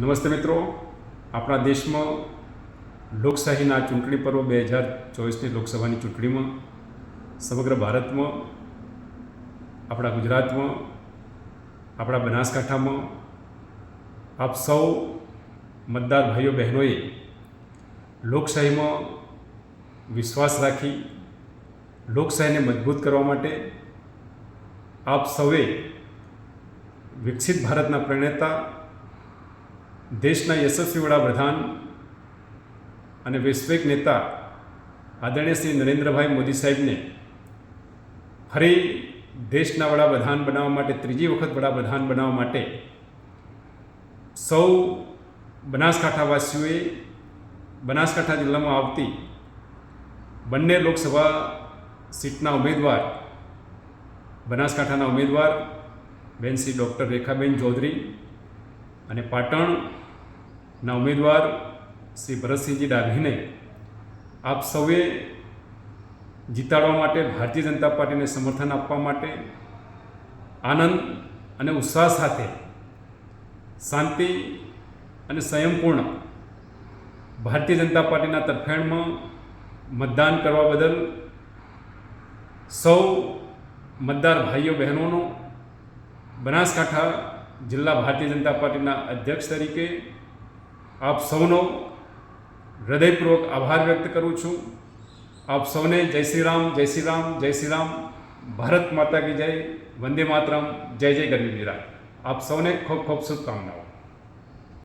નમસ્તે મિત્રો. આપણા દેશમાં લોકશાહીના ચૂંટણી પર્વ બે હજાર ચોવીસની લોકસભાની ચૂંટણીમાં સમગ્ર ભારતમાં, આપણા ગુજરાતમાં, આપણા બનાસકાંઠામાં આપ સૌ મતદાર ભાઈઓ બહેનોએ લોકશાહીમાં વિશ્વાસ રાખી લોકશાહીને મજબૂત કરવા માટે આપ સૌએ વિકસિત ભારતના પ્રણેતા દેશના યશસ્વી વડાપ્રધાન અને વૈશ્વિક નેતા આદરણીય શ્રી નરેન્દ્રભાઈ મોદી સાહેબને ફરી દેશના વડાપ્રધાન બનાવવા માટે, ત્રીજી વખત વડાપ્રધાન બનાવવા માટે સૌ બનાસકાંઠાવાસીઓએ બનાસકાંઠા જિલ્લામાં આવતી બંને લોકસભા સીટના ઉમેદવાર, બનાસકાંઠાના ઉમેદવાર બેન શ્રી ડૉક્ટર રેખાબેન ચૌધરી અને પાટણના ઉમેદવાર શ્રી ભરતસિંહજી ડાભીને આપ સૌએ જીતાડવા માટે ભારતીય જનતા પાર્ટીને સમર્થન આપવા માટે આનંદ અને ઉત્સાહ સાથે શાંતિ અને સંયમપૂર્ણ ભારતીય જનતા પાર્ટીના તરફેણમાં મતદાન કરવા બદલ સૌ મતદાર ભાઈઓ બહેનોનો બનાસકાંઠા જિલ્લા ભારતીય જનતા પાર્ટીના અધ્યક્ષ તરીકે આપ સૌનો હૃદયપૂર્વક આભાર વ્યક્ત કરું છું. આપ સૌને જય શ્રી રામ, જય શ્રી રામ, જય શ્રી રામ. ભારત માતા કી જય, વંદે માતરમ, જય જય ગરવી મીરા. આપ સૌને ખૂબ ખૂબ શુભકામનાઓ.